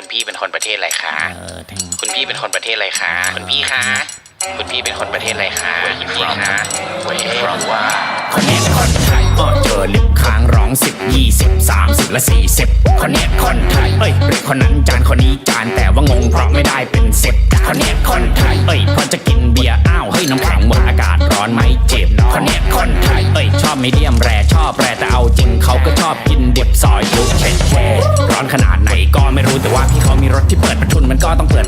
คุณพี่เป็นคนประเทศอะไรคะเออแทงคุณพี่เป็นคนประเทศอะไรคะคุณพี่คะคุณพี่เป็นคนประเทศอะไรคะคุณพี่คะเว้ยว่าคนนี้คนไทยอ้อเจอลิฟต์ค้างร้องสิบยี่สิบสามสิบและสี่สิบคนนี้คนไทยเอ้ยเรียกคนนั้นจานคนนี้จานแต่ว่างงเพราะไม่ได้เป็นเซ็ตคนนี้คนไทยเอ้ยพอจะกินเบียร์อ้าวเฮ้ยน้ำแข็งหมดอากาศร้อนไหมเจ็บคนนี้คนไทยเอ้ยชอบมีเดียมแรชอบแรแต่เอาจริงเขาก็ชอบ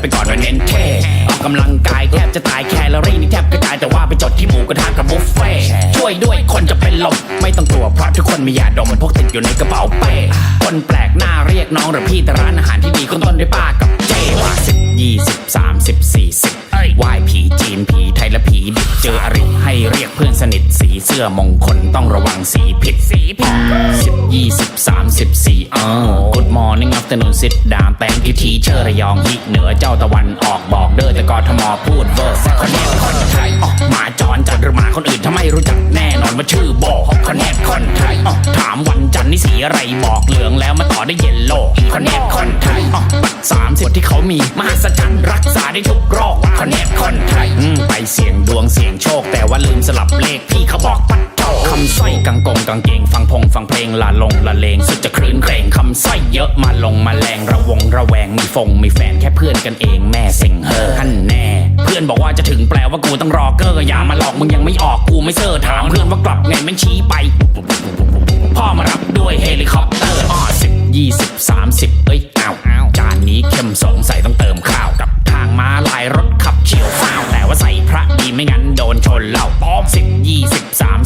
ไปก่อนว่าเน้นเท่ออกกำลังกายแทบจะตายแคลอรี่นี่แทบกระจายแต่ว่าไปจดที่หมูกระทะกับบุฟเฟ่ช่วยด้วยคนจะเป็นลมไม่ต้องกลัวเพราะทุกคนมียาดมมันพกติดอยู่ในกระเป๋าเป้คนแปลกหน้าเรียกน้องหรือพี่แต่ร้านอาหารที่ดีก็ต้นด้วยป้ากับเจว่าสิบยี่สิบสามสิบสี่สิบไหวายผีจีนผีไทยและผีดิบเจออริให้เรียกเพื่อนสนิท สีเสื้อมงคลต้องระวังสีผิดสีผิดสิบยี่สิบสามสิบสี่อ้าว Good morning afternoon sit down แตงพิธีเชอระยองฮิเหนือเจ้าตะวันออกบอกเด้อแต่กทมพูดเวอร์แซคนเนี้คนไทยอ๋อหมาจรจัดหรือหมาคนอื่นถ้าไม่รู้จักแน่นอนว่าชื่อโบคนเนี้คนไทยอ๋อถามวันจันทร์นี่สีอะไรบอกเหลืองแล้วมาต่อได้เยลโล่คนเนี้คนไทยอ๋อบัตรสามสิบที่เขามีมหัศจรรย์รักษาได้ทุกโรคคนเนี้คนไทยอืมไปเสี่ยงดวงเสี่ยงโชคแต่ ว่าลืมสลับเลขพี่เขาบอกปัดโตคำสร้อยกังกงกางเกงฟังพงฟังเพลงละลงละเลงสุดจะคลื่นเครงคำสร้อยเยอะมาลงมาแรงระวงระแวงมีฟงมีแฟนแค่เพื่อนกันเองแม่เซ็งเฮอท่นแน่ เพื่อนบอกว่าจะถึงแปลว่ากูต้องรอเกอร์อย่ามาหลอกมึงยังไม่ออกกูไม่เซอร์ถามเพื่อนว่ากลับไงแม่งชี้ไปพ่อมารับด้วยเฮลิคอป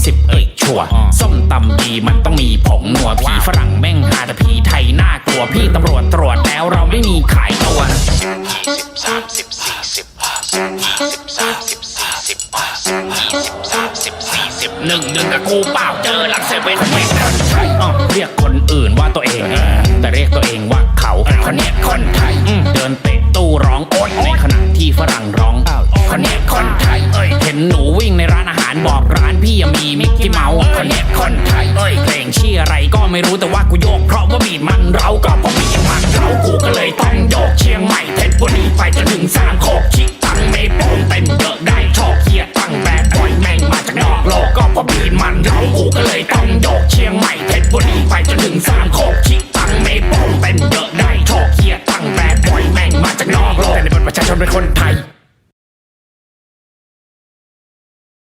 สิบสามสิบเอ้ยชัวร์ส้มตำดีมันต้องมีผงนัวผีฝรั่งแม่งหาแต่ผีไทยน่ากลัวพี่ตำรวจตรวจแล้วเราไม่มีขายตัวนะยี่สิบสามสิบสี่สิบยี่สิบสามสิบสี่สิบยี่สิบสามสิบสี่สิบหนึ่งหนึ่งกับกูเปล่าเจอหลักเซเว่นไม่คนไทยอ้อเรียกคนอื่นว่าตัวเองเองแต่เรียกตัวเองว่า อะไรก็ไม่รู้แต่ว่ากูโยกเพราะว่าบีดมันเราก็พอมีมันเรากูก็เลยต้องโยกเชียงใหม่เพชรบุรีไปจนถึงสามโคกชิกตังไม่โปงเป็นเยอะได้ชอบเฮียตั้งแบดบอยแม่งมาจากนอกโลกก็พอบีดมันเรากูก็เลยต้องโยกเชียงใหม่เพชรบุรีไปจนถึงสามโคกชิกตังไม่โปงเป็นเยอะได้ชอบเฮียตั้งแบดบอยแม่งมาจากนอกโลกแต่ในบัรประชาชนเป็นคนไทย